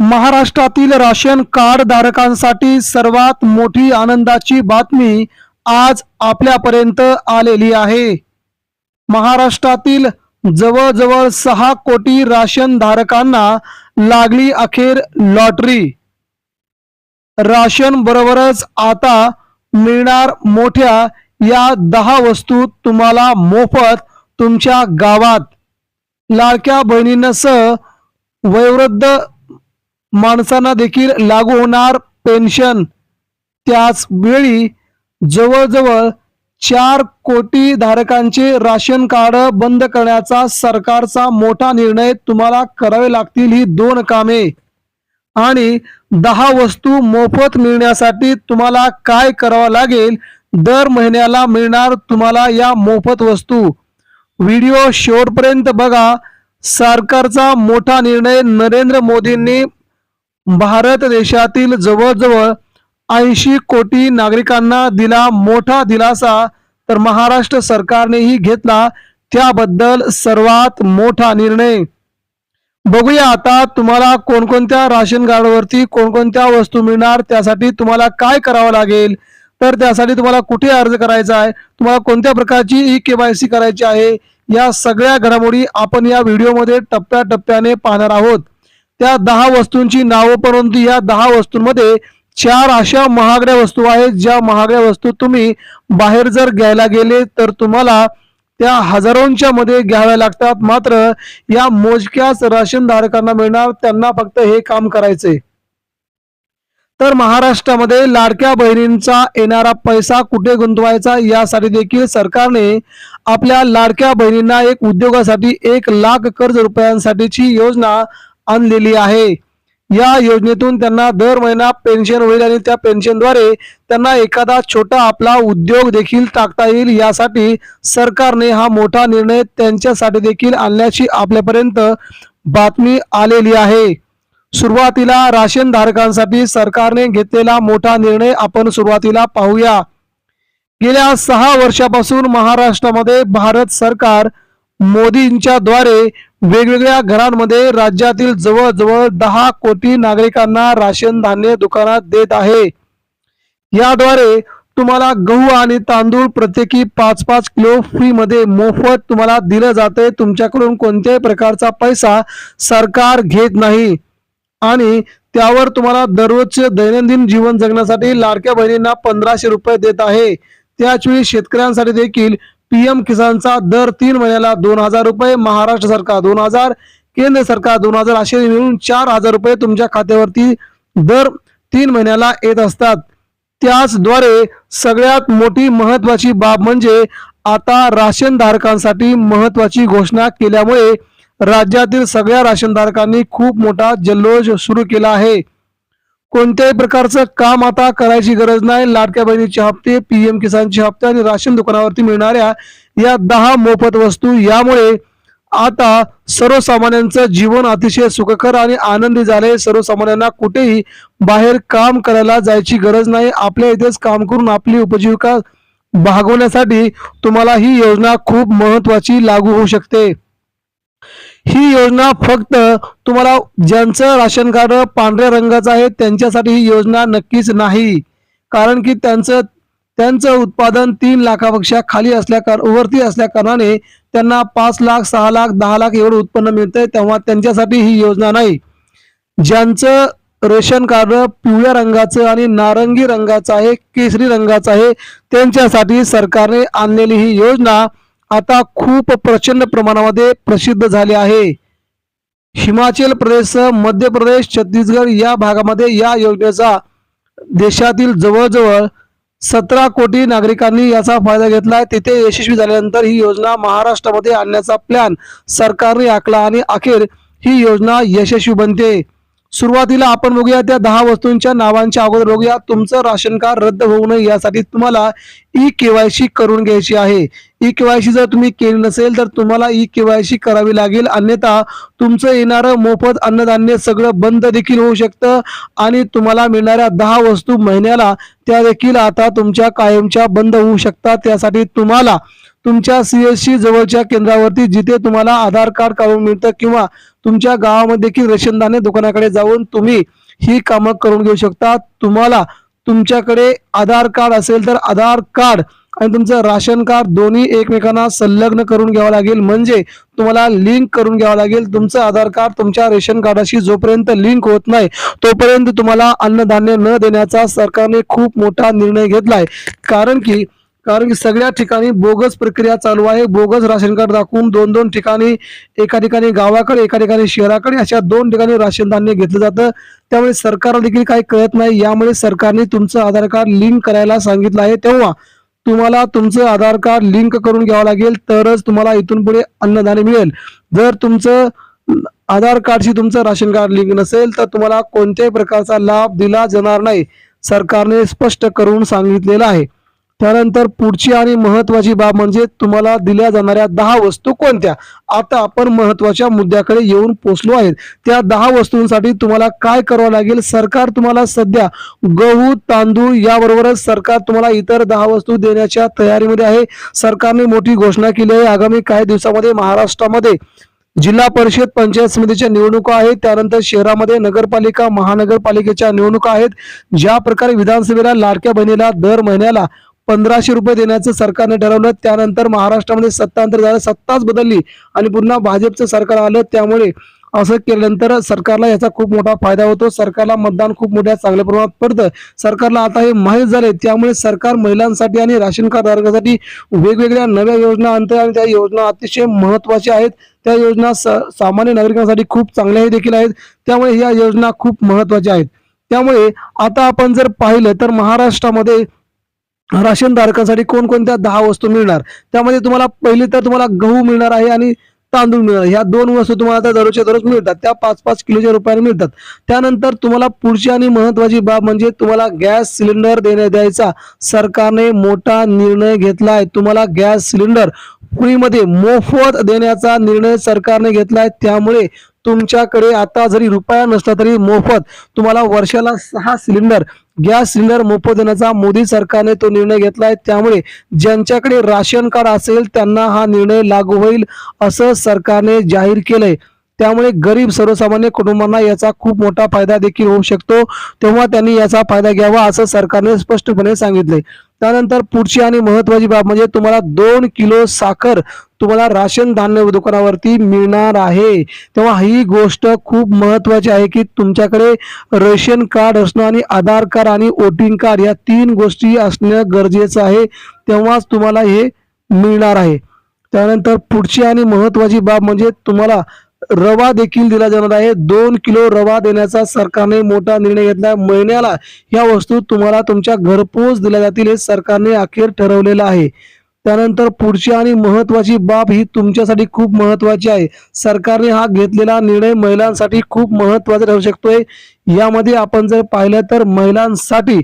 महाराष्ट्रातील ration card धारकांसाठी सर्वात मोठी आनंदाची बातमी आज आपल्यापर्यंत आलेली आहे. महाराष्ट्रातील जवळजवळ सहा कोटी राशन धारकांना लागली अखेर लॉटरी. राशन बरोबरच आता मिळणार मोठ्या या दहा वस्तू तुम्हाला मोफत तुमच्या गावात. लाडक्या बहिणींसह वयोवृद्ध माणसांना देखील लागू होणार पेन्शन. त्याच वेळी जवळजवळ चार कोटी धारकांचे राशन कार्ड बंद करण्याचा सरकारचा मोठा निर्णय तुम्हाला करावे लागतील ही दोन कामे. आणि दहा वस्तू मोफत मिळण्यासाठी तुम्हाला काय करावं लागेल? दर महिन्याला मिळणार तुम्हाला या मोफत वस्तू. व्हिडिओ शेवटपर्यंत बघा. सरकारचा मोठा निर्णय नरेंद्र मोदींनी भारत देशातील जवळजवळ ऐंशी कोटी नागरिकांना दिला मोठा दिलासा तर महाराष्ट्र सरकारनेही घेतला. त्याबद्दल सर्वात मोठा निर्णय. बघूया आता तुम्हाला कोणकोणत्या राशन कार्डवरती कोणकोणत्या वस्तू मिळणार त्यासाठी तुम्हाला काय करावं लागेल तर त्यासाठी तुम्हाला कुठे अर्ज करायचा आहे तुम्हाला कोणत्या प्रकारची ई केवायसी करायची आहे या सगळ्या घडामोडी आपण या व्हिडिओमध्ये टप्प्याटप्प्याने पाहणार आहोत. त्या दहा वस्तूंची नावं परंतु या दहा वस्तूंमध्ये चार अशा महागड्या वस्तू आहेत ज्या महागड्या वस्तू तुम्ही बाहेर जर घ्यायला गेले तर तुम्हाला त्या हजारोंच्या मध्ये घ्याव्या लागतात. मात्र या मोजक्याच राशन धारकांना मिळणार त्यांना फक्त हे काम करायचे तर महाराष्ट्रामध्ये लाडक्या बहिणींचा येणारा पैसा कुठे गुंतवायचा यासाठी देखील सरकारने आपल्या लाडक्या बहिणींना एक उद्योगासाठी एक लाख कर्ज रुपयांसाठीची योजना आणलेली आहे. या योजनेतून त्यांना दर महिना पेन्शन होईल आणि त्या पेन्शनद्वारे त्यांना एखादा छोटा आपला उद्योग देखील टाकता येईल. यासाठी सरकारने हा मोठा निर्णय त्यांच्यासाठी देखील आणण्याची आपल्यापर्यंत बातमी आलेली आहे. सुरुवातीला राशन धारकांसाठी सरकारने घेतलेला मोठा निर्णय आपण सुरुवातीला पाहूया. गेल्या सहा वर्षापासून महाराष्ट्रामध्ये भारत सरकार मोदींच्या द्वारे वेगवेगळ्या घरांमध्ये राज्यातील जवळजवळ दहा कोटी नागरिकांना राशन धान्य दुकानात देत आहे. याद्वारे तुम्हाला गहू आणि तांदूळ प्रत्येकी पाच पाच किलो फ्री मध्ये मोफत तुम्हाला दिलं जाते तुमच्याकडून कोणत्याही प्रकारचा पैसा सरकार घेत नाही. आणि त्यावर तुम्हाला दररोजचे दैनंदिन जीवन जगण्यासाठी लाडक्या बहिणींना पंधराशे रुपये देत आहे. त्याचवेळी शेतकऱ्यांसाठी देखील पीएम किसानचा दर तीन महिन्याला दोन हजार रुपये महाराष्ट्र सरकार दोन हजार केंद्र सरकार दोन हजार असे मिळून चार हजार रुपये तुमच्या खात्यावरती दर तीन महिन्याला येत असतात. त्याचद्वारे सगळ्यात मोठी महत्वाची बाब म्हणजे आता राशन धारकांसाठी महत्वाची घोषणा केल्यामुळे राज्यातील सगळ्या राशनधारकांनी खूप मोठा जल्लोष सुरू केला आहे. कोणत्याही प्रकारचं काम आता करायची गरज नाही. लाडक्या बहिणीचे हप्ते पीएम किसानचे हप्ते आणि राशन दुकानावरती मिळणाऱ्या या दहा मोफत वस्तू यामुळे आता सर्वसामान्यांचं जीवन अतिशय सुखकर आणि आनंदी झाले सर्वसामान्यांना कुठेही बाहेर काम करायला जायची गरज नाही. आपल्या इथेच काम करून आपली उपजीविका भागवण्यासाठी तुम्हाला ही योजना खूप महत्वाची लागू होऊ शकते. ही योजना फक्त तुम्हाला ज्यांचं राशन कार्ड पांढऱ्या रंगाचं आहे त्यांच्यासाठी ही योजना नक्कीच नाही. कारण की त्यांचं त्यांचं उत्पादन तीन लाखापेक्षा खाली असल्या कार वरती असल्या कारणाने त्यांना पाच लाख सहा लाख दहा लाख एवढं उत्पन्न मिळतंय तेव्हा त्यांच्यासाठी ही योजना नाही. ज्यांचं रेशन कार्ड पिवळ्या रंगाचं आणि नारंगी रंगाचं आहे केसरी रंगाचं आहे त्यांच्यासाठी सरकारने आणलेली ही योजना आता खूप प्रचंड प्रमाणामध्ये प्रसिद्ध झाले आहे. हिमाचल प्रदेश मध्य प्रदेश छत्तीसगड या भागामध्ये या योजनेचा देशातील जवळजवळ सतरा कोटी नागरिकांनी याचा फायदा घेतला आहे तिथे यशस्वी झाल्यानंतर ही योजना महाराष्ट्रामध्ये आणण्याचा प्लॅन सरकारने आखला आणि अखेर ही योजना यशस्वी बनते. सुरुवातीला आपण बघूया त्या दहा वस्तूंच्या नावांच्या अगोदर बघूया. तुमचं राशन कार्ड रद्द होऊ नये यासाठी तुम्हाला ई केवायसी करून घ्यायची आहे. ई केवायसी जर तुम्ही केली नसेल तर तुम्हाला ई केवायसी करावी लागेल. अन्यथा तुमचं येणारं मोफत अन्नधान्य सगळं बंद देखील होऊ शकतं आणि तुम्हाला मिळणाऱ्या दहा वस्तू महिन्याला त्या देखील आता तुमच्या कायमच्या बंद होऊ शकतात. त्यासाठी तुम्हाला तुमच्या सीएससी जवळच्या केंद्रावरती जिथे तुम्हाला आधार कार्ड काढून मिळतं किंवा तुमच्या गावामध्ये देखील रेशनदाने दुकानाकडे जाऊन तुम्ही ही कामं करून घेऊ शकता. तुम्हाला तुमच्याकडे आधार कार्ड असेल तर आधार कार्ड आणि तुमचं राशन कार्ड दोन्ही एकमेकांना संलग्न करून घ्यावं लागेल. म्हणजे तुम्हाला लिंक करून घ्यावं लागेल. तुमचं आधार कार्ड तुमच्या रेशन कार्डाशी जोपर्यंत लिंक होत नाही तोपर्यंत तुम्हाला अन्नधान्य न देण्याचा सरकारने खूप मोठा निर्णय घेतलाय. कारण की कारण की सगळ्या ठिकाणी बोगस प्रक्रिया चालू आहे. बोगस राशन कार्ड दाखवून दोन दोन ठिकाणी एका ठिकाणी गावाकडे एका ठिकाणी शहराकडे अशा दोन ठिकाणी राशन धान्य घेतलं जातं. त्यामुळे सरकारला देखील काही कळत नाही. यामुळे सरकारने तुमचं आधार कार्ड लिंक करायला सांगितलं आहे. तेव्हा तुम्हाला तुमचं आधार कार्ड लिंक करून घ्यावं लागेल. तरच तुम्हाला इथून पुढे अन्नधान्य मिळेल. जर तुमचं आधार कार्डशी तुमचं राशन कार्ड लिंक नसेल तर तुम्हाला कोणत्याही प्रकारचा लाभ दिला जाणार नाही. सरकारने स्पष्ट करून सांगितलेलं आहे. त्यानंतर पुढची आणि महत्वाची बाब म्हणजे तुम्हाला दिल्या जाणाऱ्या दहा वस्तू कोणत्या? आता आपण महत्त्वाच्या मुद्द्याकडे येऊन पोचलो आहेत. त्या दहा वस्तूंसाठी तुम्हाला काय करावं लागेल? सरकार तुम्हाला सध्या गहू तांदूळ याबरोबरच सरकार तुम्हाला इतर दहा वस्तू देण्याच्या तयारीमध्ये आहे. सरकारने मोठी घोषणा केली आहे. आगामी काही दिवसामध्ये महाराष्ट्रामध्ये जिल्हा परिषद पंचायत समितीच्या निवडणुका आहेत. त्यानंतर शहरामध्ये नगरपालिका महानगरपालिकेच्या निवडणुका आहेत. ज्या प्रकारे विधानसभेला लाडक्या बहिणीला दर महिन्याला पंधराशे रुपये देण्याचं सरकारने ठरवलं. त्यानंतर महाराष्ट्रामध्ये सत्तांतर झालं सत्ताच बदलली आणि पुन्हा भाजपचं सरकार आलं. त्यामुळे असं केल्यानंतर सरकारला याचा खूप मोठा फायदा होतो. सरकारला मतदान खूप मोठ्या चांगल्या प्रमाणात पडतं. सरकारला आता हे माहीत झाले त्यामुळे सरकार महिलांसाठी आणि राशन कार्ड धारकासाठी वेगवेगळ्या नव्या योजना आणतं आणि त्या योजना अतिशय महत्त्वाच्या आहेत. त्या योजना स सामान्य नागरिकांसाठी खूप चांगल्याही देखील आहेत. त्यामुळे या योजना खूप महत्त्वाच्या आहेत. त्यामुळे आता आपण जर पाहिलं तर महाराष्ट्रामध्ये राशन धारकांसाठी कोणकोणत्या दहा वस्तू मिळणार? त्यामध्ये तुम्हाला पहिले तर तुम्हाला गहू मिळणार आहे आणि तांदूळ मिळणार ह्या दोन वस्तू तुम्हाला आता दररोजच्या दररोज मिळतात. त्या पाच पाच किलोच्या रुपयाने मिळतात. त्यानंतर तुम्हाला पुढची आणि महत्वाची बाब म्हणजे तुम्हाला गॅस सिलेंडर देण्या द्यायचा. सरकारने मोठा निर्णय घेतला आहे तुम्हाला गॅस सिलेंडर फ्रीमध्ये मोफत देण्याचा निर्णय सरकारने घेतला आहे त्यामुळे तुमच्याकडे आता जरी रुपया नसला तरी मोफत तुम्हाला वर्षाला सहा सिलेंडर गॅस सिलेंडर मोफत देण्याचा मोदी सरकारने तो निर्णय घेतलाय. त्यामुळे ज्यांच्याकडे राशन कार्ड असेल त्यांना हा निर्णय लागू होईल असं सरकारने जाहीर केलंय. त्यामुळे गरीब सर्वसामान्य कुटुंबांना याचा खूप मोठा फायदा देखील होऊ शकतो. तेव्हा त्यांनी याचा फायदा घ्यावा असं सरकारने स्पष्टपणे सांगितले त्यानंतर पुढची आणि महत्वाची बाब म्हणजे तुम्हाला दोन किलो साखर तुम्हाला राशन धान्य दुकानावरती मिळणार आहे. तेव्हा ही गोष्ट खूप महत्वाची आहे की तुमच्याकडे रेशन कार्ड असणं आणि आधार कार्ड आणि वोटिंग कार्ड या तीन गोष्टी असणं गरजेचं आहे. तेव्हाच तुम्हाला हे मिळणार आहे. त्यानंतर पुढची आणि महत्वाची बाब म्हणजे तुम्हाला रवा देखील दिला जाणार आहे. दोन किलो रवा देण्याचा सरकारने मोठा निर्णय घेतला महिन्याला या वस्तू तुम्हाला तुमच्या घरपोच दिल्या जातील हे सरकारने अखेर ठरवलेलं आहे. त्यानंतर पुढची आणि महत्वाची बाब ही तुमच्यासाठी खूप महत्वाची आहे. सरकारने हा घेतलेला निर्णय महिलांसाठी खूप महत्त्वाचा ठरू शकतोय. यामध्ये आपण जर पाहिलं तर महिलांसाठी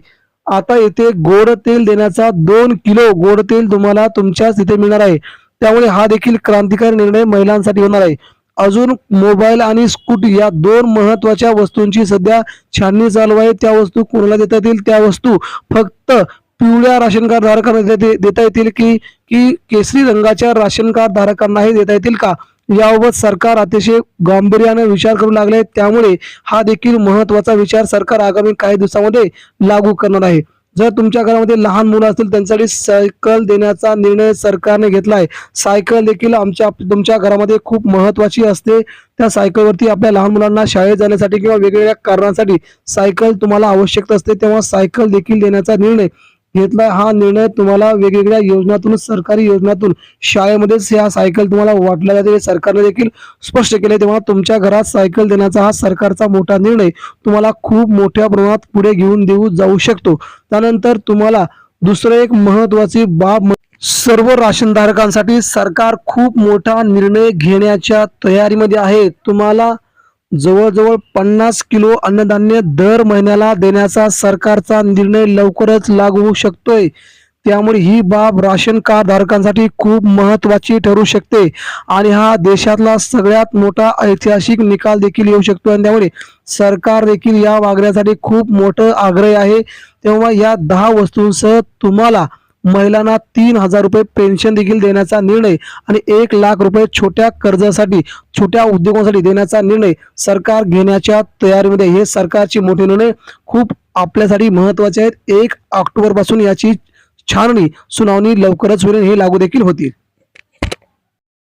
आता येथे गोड तेल देण्याचा दोन किलो गोड तेल तुम्हाला तुमच्याच तिथे मिळणार आहे. त्यामुळे हा देखील क्रांतिकारी निर्णय महिलांसाठी होणार आहे. अजून मोबाईल आणि स्कूटी या दोन महत्त्वाच्या वस्तूंची सध्या छाननी चालू आहे. त्या वस्तू कोणाला देता येतील? त्या वस्तू फक्त पिवळ्या राशन कार्ड धारकांना देता येतील. की की केसरी रंगाच्या राशन कार्ड धारकांनाही देता येतील का? याबाबत सरकार अतिशय गांभीर्याने विचार करू लागले त्यामुळे हा देखील महत्त्वाचा विचार सरकार आगामी काही दिवसामध्ये लागू करणार आहे. जर तुमच्या घरामध्ये लहान मुलं असतील त्यांच्यासाठी सायकल देण्याचा निर्णय सरकारने घेतला आहे सायकल देखील आमच्या तुमच्या घरामध्ये खूप महत्वाची असते. त्या सायकलवरती आपल्या लहान मुलांना शाळेत जाण्यासाठी किंवा वेगवेगळ्या कारणासाठी सायकल तुम्हाला आवश्यक असते तेव्हा सायकल देखील देण्याचा निर्णय घेतला हा निर्णय तुम्हाला वेगवेगळ्या योजनातून सरकारी योजनातून शाळेमध्येच ह्या सायकल तुम्हाला वाटल्या जाते. हे सरकारने देखील स्पष्ट केले तेव्हा तुमच्या घरात सायकल देण्याचा हा सरकारचा मोठा निर्णय तुम्हाला खूप मोठ्या प्रमाणात पुढे घेऊन देऊ जाऊ शकतो. त्यानंतर तुम्हाला दुसरं एक महत्वाची बाब सर्व राशनधारकांसाठी सरकार खूप मोठा निर्णय घेण्याच्या तयारीमध्ये आहे. तुम्हाला जवळजवळ पन्नास किलो अन्नधान्य दर महिन्याला देण्याचा सरकारचा निर्णय लवकरच लागू होऊ शकतोय. त्यामुळे ही बाब राशन कार्ड धारकांसाठी खूप महत्वाची ठरू शकते. आणि हा देशातला सगळ्यात मोठा ऐतिहासिक निकाल देखील येऊ शकतो आणि त्यामुळे सरकार देखील या मागण्यासाठी खूप मोठं आग्रह आहे. तेव्हा या दहा वस्तूंसह तुम्हाला महिलांना तीन हजार रुपये पेन्शन देखील देण्याचा निर्णय आणि एक लाख रुपये छोट्या कर्जासाठी छोट्या उद्योगांसाठी देण्याचा निर्णय सरकार घेण्याच्या तयारीमध्ये. हे सरकारचे मोठे निर्णय. खूप आपल्यासाठी महत्त्वाचे आहेत. एक ऑक्टोबरपासून याची छाननी सुनावणी लवकरच होईल हे लागू देखील होतील.